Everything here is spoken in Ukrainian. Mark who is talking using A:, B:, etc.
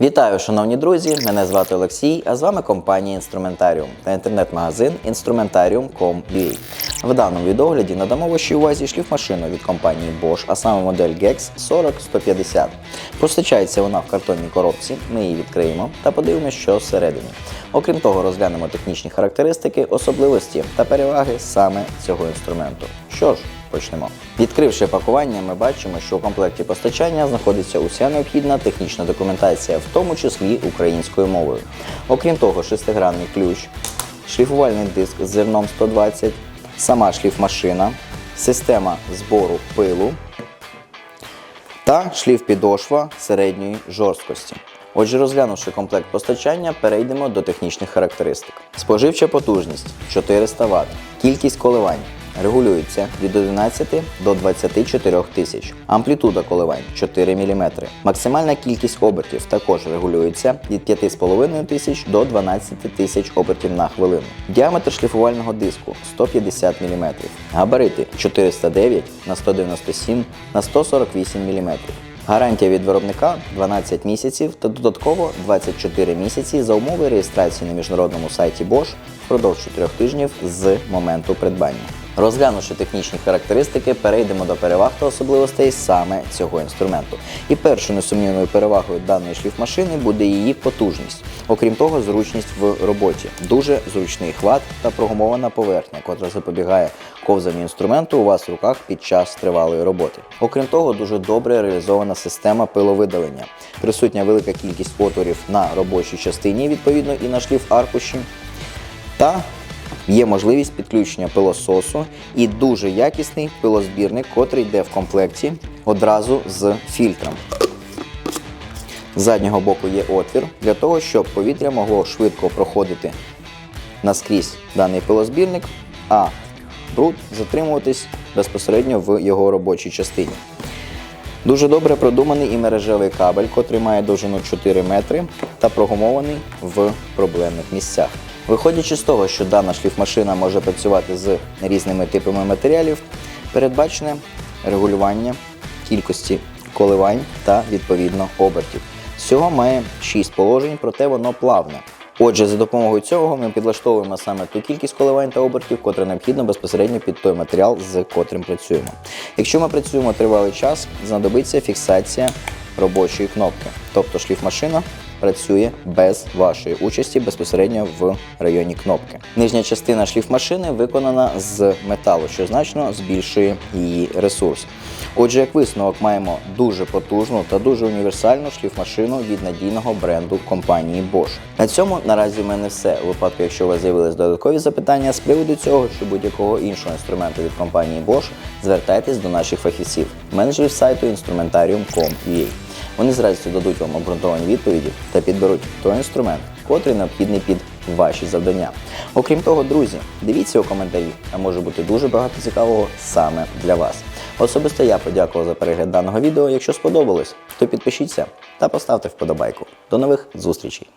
A: Вітаю, шановні друзі! Мене звати Олексій, а з вами компанія Інструментаріум та інтернет-магазин Instrumentarium.com.ua. В даному відогляді надамо вашій увазі шліфмашину від компанії Bosch, а саме модель GEX 40150. Постачається вона в картонній коробці, ми її відкриємо та подивимося, що всередині. Окрім того, розглянемо технічні характеристики, особливості та переваги саме цього інструменту. Що ж, Почнемо. Відкривши пакування, ми бачимо, що у комплекті постачання знаходиться уся необхідна технічна документація, в тому числі українською мовою. Окрім того, шестигранний ключ, шліфувальний диск з зерном 120, сама шліфмашина, система збору пилу та шліф-підошва середньої жорсткості. Отже, розглянувши комплект постачання, перейдемо до технічних характеристик. Споживча потужність 400 Вт, кількість коливань регулюється від 11 до 24 тисяч, амплітуда коливань 4 мм. Максимальна кількість обертів також регулюється від 5,5 тисяч до 12 тисяч обертів на хвилину. Діаметр шліфувального диску 150 мм, габарити 409 на 197 на 148 мм. Гарантія від виробника 12 місяців та додатково 24 місяці за умови реєстрації на міжнародному сайті Bosch впродовж 4 тижнів з моменту придбання. Розглянувши технічні характеристики, перейдемо до переваг та особливостей саме цього інструменту. І першою несумнівною перевагою даної шліфмашини буде її потужність. Окрім того, зручність в роботі. Дуже зручний хват та прогумована поверхня, котра запобігає ковзанню інструменту у вас в руках під час тривалої роботи. Окрім того, дуже добре реалізована система пиловидалення. Присутня велика кількість отворів на робочій частині, відповідно, і на шліф аркуші. Та Є можливість підключення пилососу і дуже якісний пилозбірник, котрий йде в комплекті одразу з фільтром. З заднього боку є отвір для того, щоб повітря могло швидко проходити наскрізь даний пилозбірник, а бруд затримуватись безпосередньо в його робочій частині. Дуже добре продуманий і мережевий кабель, котрий має довжину 4 метри та прогумований в проблемних місцях. Виходячи з того, що дана шліфмашина може працювати з різними типами матеріалів, передбачене регулювання кількості коливань та відповідно обертів. Всього має 6 положень, проте воно плавне. Отже, за допомогою цього ми підлаштовуємо саме ту кількість коливань та обертів, котра необхідна безпосередньо під той матеріал, з котрим працюємо. Якщо ми працюємо тривалий час, знадобиться фіксація робочої кнопки, тобто шліфмашина працює без вашої участі безпосередньо в районі кнопки. Нижня частина шліфмашини виконана з металу, що значно збільшує її ресурс. Отже, як висновок маємо дуже потужну та дуже універсальну шліфмашину від надійного бренду компанії Bosch. На цьому наразі в мене все. У випадку, якщо у вас з'явились додаткові запитання з приводу цього чи будь-якого іншого інструменту від компанії Bosch, звертайтесь до наших фахівців, менеджерів сайту instrumentarium.com.ua. Вони з радістю дадуть вам обґрунтовані відповіді та підберуть той інструмент, котрий необхідний під ваші завдання. Окрім того, друзі, дивіться у коментарі, а може бути дуже багато цікавого саме для вас. Особисто я подякував за перегляд даного відео. Якщо сподобалось, то підпишіться та поставте вподобайку. До нових зустрічей!